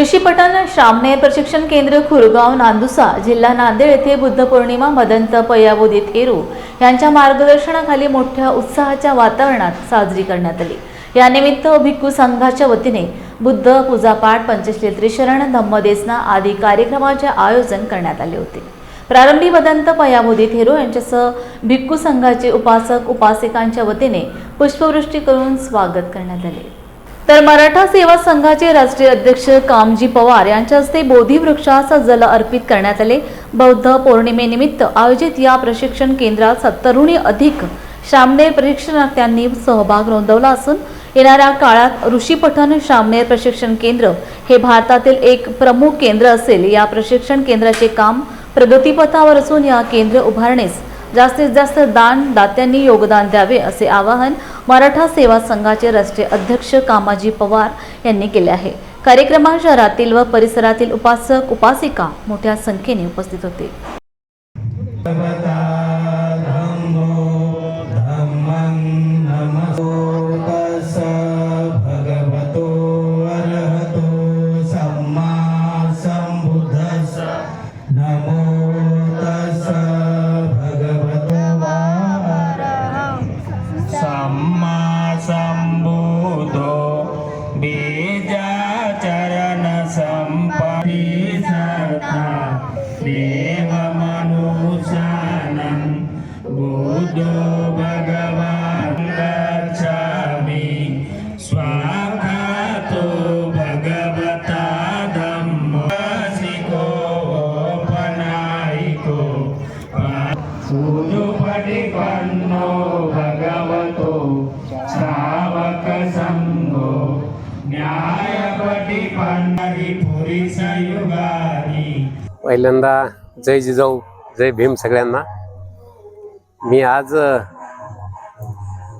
ऋषीपटन श्रामणे प्रशिक्षण केंद्र खुरगाव नांदुसा जिल्हा नांदेड येथे बुद्ध पौर्णिमा मदंत पयाबोधी थेरू यांच्या मार्गदर्शनाखाली मोठ्या उत्साहाच्या वातावरणात साजरी करण्यात आली. यानिमित्त भिक्खू संघाच्या वतीने बुद्ध पूजापाठ पंचश्री त्रिशरण धम्मदेसना आदी कार्यक्रमाचे आयोजन करण्यात आले होते. प्रारंभी वदंत पयाबोधी थेरो यांच्यासह भिक्खू संघाचे उपासक उपासिकांच्या वतीने पुष्पवृष्टी करून स्वागत करण्यात आले. तर मराठा सेवा संघाचे राष्ट्रीय अध्यक्ष कामजी पवार यांच्या हस्ते बोधी वृक्षास जल अर्पित करण्यात आले. बौद्ध पौर्णिमेनिमित्त आयोजित या प्रशिक्षण केंद्रात सत्तरहून अधिक श्रामनेर प्रशिक्षणार्थ्यांनी सहभाग नोंदवला असून येणाऱ्या काळात ऋषीपठन श्रामनेर प्रशिक्षण केंद्र हे भारतातील एक प्रमुख केंद्र असेल. या प्रशिक्षण केंद्राचे काम प्रगतीपथावर असून या केंद्र उभारणीस जास्तीत जास्त दान दात्यांनी योगदान द्यावे असे आवाहन मराठा सेवा संघाचे राष्ट्रीय अध्यक्ष कामाजी पवार यांनी केले आहे. कार्यक्रमात शहरातील व परिसरातील उपासक उपासिका मोठ्या संख्येने उपस्थित होते. सुनुपटिपन्नो भगवतो श्रावकसङ्गो न्यायपटिपन्नरि पहिल्यांदा जय जिजाऊ जय भीम सगळ्यांना. मी आज अ,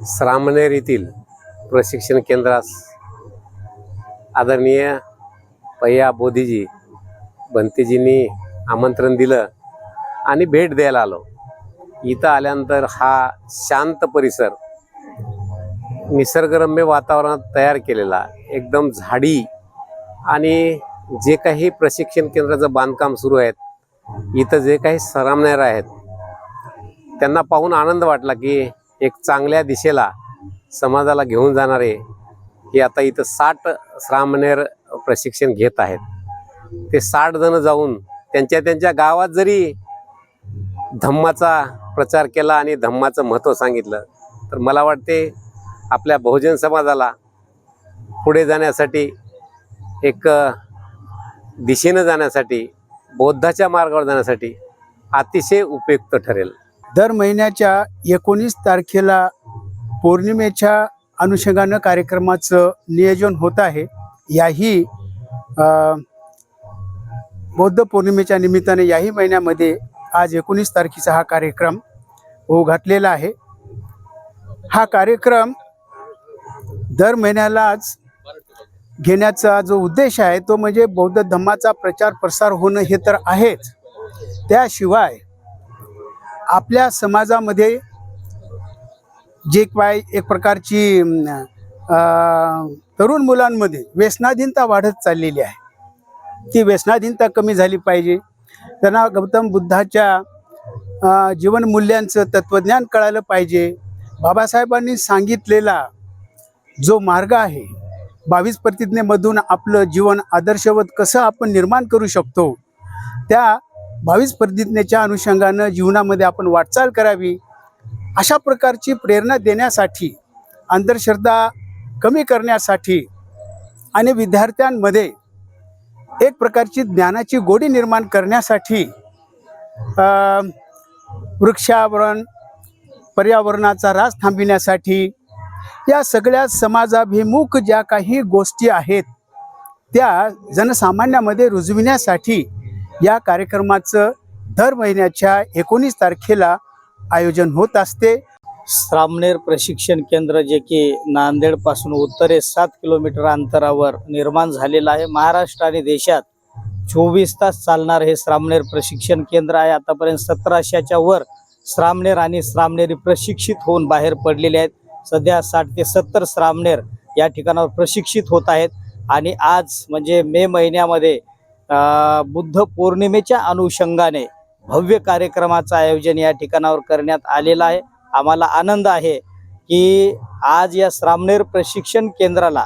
श्रामनेर येथील प्रशिक्षण केंद्रास आदरणीय पय्या बोधीजी बंतीजींनी आमंत्रण दिलं आणि भेट द्यायला आलो. इथं आल्यानंतर हा शांत परिसर निसर्गरम्य वातावरणात तयार केलेला एकदम झाडी आणि जे काही प्रशिक्षण केंद्राचं बांधकाम सुरू आहेत इथं जे काही सरामनेर आहेत त्यांना पाहून आनंद वाटला की एक चांगल्या दिशेला समाजाला घेऊन जाणारे हे आता इथं साठ श्रामनेर प्रशिक्षण घेत आहेत. ते साठ जण जाऊन त्यांच्या त्यांच्या गावात जरी धम्माचा प्रचार केला आणि धम्माचं महत्त्व सांगितलं तर मला वाटते आपल्या बहुजन समाजाला पुढे जाण्यासाठी एक दिशेनं जाण्यासाठी बौद्धाच्या मार्गावर जाण्यासाठी अतिशय उपयुक्त ठरेल. दर महिन्याच्या एकोणीस तारखेला पौर्णिमेच्या अनुषंगानं कार्यक्रमाचं नियोजन होत आहे. याही बौद्ध पौर्णिमेच्या निमित्ताने याही महिन्यामध्ये आज एकोणीस तारखेचा हा कार्यक्रम होऊ घातलेला आहे. हा कार्यक्रम दर महिन्यालाच घेण्याचा जो उद्देश आहे तो म्हणजे बौद्ध धम्माचा प्रचार प्रसार होणं हे तर आहेच. त्याशिवाय आपल्या समाजामध्ये जे काय एक प्रकारची तरुण मुलांमध्ये व्यसनाधीनता वाढत चाललेली आहे. ती व्यसनाधीनता कमी झाली पाहिजे. त्यांना गौतम बुद्धाच्या जीवनमूल्यांचं तत्त्वज्ञान कळालं पाहिजे. बाबासाहेबांनी सांगितलेला जो मार्ग आहे बावीस प्रतिज्ञेमधून आपलं जीवन आदर्शवत कसं आपण निर्माण करू शकतो त्या बावीस प्रतिज्ञेच्या अनुषंगानं जीवनामध्ये आपण वाटचाल करावी. अशा प्रकारची प्रेरणा देण्यासाठी अंधश्रद्धा कमी करण्यासाठी आणि विद्यार्थ्यांमध्ये एक प्रकारची ज्ञानाची गोडी निर्माण करण्यासाठी वृक्षावरण पर्यावरणाचा रास थांबविण्यासाठी या सगळ्या समाजाभिमुख ज्या काही गोष्टी आहेत त्या जनसामान्यामध्ये रुजविण्यासाठी या कार्यक्रमाचं दर महिन्याच्या एकोणीस तारखेला आयोजन होत असते. श्रामनेर प्रशिक्षण केंद्र जे की नांदेडपासून उत्तरेस सात किलोमीटर अंतरावर निर्माण झालेलं आहे. महाराष्ट्र आणि देशात चोवीस तास चालणार हे श्रामनेर प्रशिक्षण केंद्र आहे. आतापर्यंत सतराशेच्या वर श्रामनेर आणि श्रामनेरी प्रशिक्षित होऊन बाहेर पडलेले आहेत. सध्या साठ ते सत्तर श्रामनेर या ठिकाणावर प्रशिक्षित होत आहेत. आणि आज म्हणजे मे महिन्यामध्ये बुद्ध पौर्णिमेच्या अनुषंगाने भव्य कार्यक्रमाचं आयोजन या ठिकाणावर करण्यात आलेलं आहे. आम्हाला आनंद आहे की आज या श्रामनेर प्रशिक्षण केंद्राला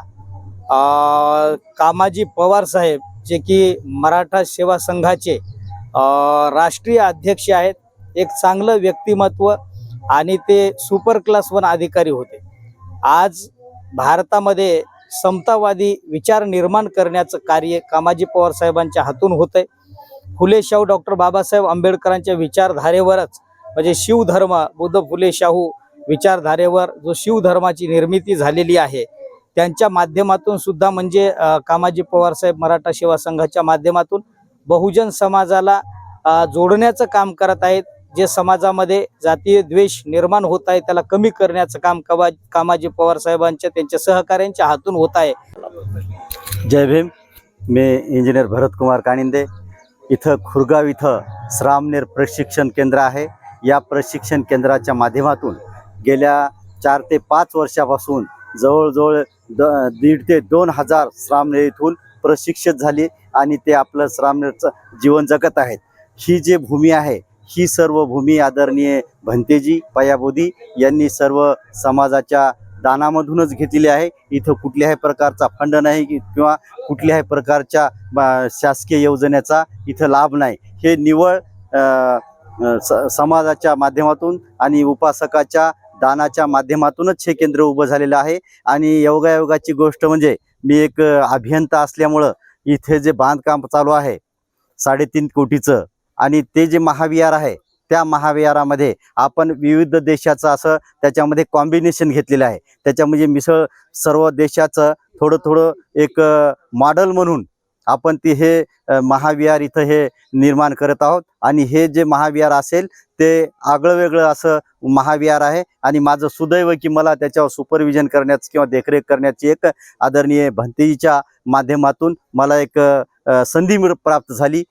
कामाजी पवार साहेब जे की मराठा सेवा संघाचे राष्ट्रीय अध्यक्ष आहेत. एक चांगलं व्यक्तिमत्व आणि ते सुपर क्लास वन अधिकारी होते. आज भारतामध्ये समतावादी विचार निर्माण करण्याचं कार्य कामाजी पवार साहेबांच्या हातून होत आहे फुले शाहू डॉक्टर बाबासाहेब आंबेडकरांच्या विचारधारेवरच म्हणजे शिवधर्म बुद्ध फुले शाहू विचारधारेवर जो शिवधर्माची निर्मिती झालेली आहे त्यांच्या माध्यमातून सुद्धा म्हणजे कामाजी पवार साहेब मराठा सेवा संघाच्या माध्यमातून बहुजन समाजाला जोडण्याचं काम करत आहेत. जे समाजामध्ये जातीय द्वेष निर्माण होत आहे त्याला कमी करण्याचं काम कवा कामाजी पवार साहेबांच्या त्यांच्या सहकाऱ्यांच्या हातून होत आहे. जय भीम. मी इंजिनियर भरतकुमार काणिंदे कानिंदे. इथं खुरगाव इथं श्रामनेर प्रशिक्षण केंद्र आहे. या प्रशिक्षण केंद्राच्या माध्यमातून गेल्या चार ते पाच वर्षापासून जवळजवळ द दीड ते दोन हजार श्रामनेर इथून प्रशिक्षित झाले आणि ते आपलं श्रामनेरचं जीवन जगत आहेत. ही जे भूमी आहे ही सर्व भूमी आदरणीय भंतेजी पयाबोधी यांनी सर्व समाजाच्या दानामधूनच घेतलेली आहे. इथं कुठल्याही प्रकारचा फंड नाही किंवा कुठल्याही प्रकारच्या शासकीय योजनेचा इथं लाभ नाही. हे निवळ स- समाजाच्या माध्यमातून आणि उपासकाच्या दानाच्या माध्यमातूनच हे केंद्र उभं झालेलं आहे. आणि योगायोगाची गोष्ट म्हणजे मी एक अभियंता असल्यामुळं इथे जे बांधकाम चालू आहे साडेतीन कोटीचं आणि ते जे महाविहार आहे त्या महाविहारामध्ये आपण विविध देशाचं असं त्याच्यामध्ये कॉम्बिनेशन घेतलेलं आहे. त्याच्या म्हणजे मिसळ सर्व देशाचं थोडं थोडं एक मॉडल म्हणून आपण ते हे महाविहार इथं हे निर्माण करत आहोत. आणि हे जे महाविहार असेल ते आगळं वेगळं असं महाविहार आहे. आणि माझं सुदैव की मला त्याच्यावर सुपरविजन करण्याचं किंवा देखरेख करण्याची एक आदरणीय भंतीच्या माध्यमातून मला एक संधी मिळ प्राप्त झाली.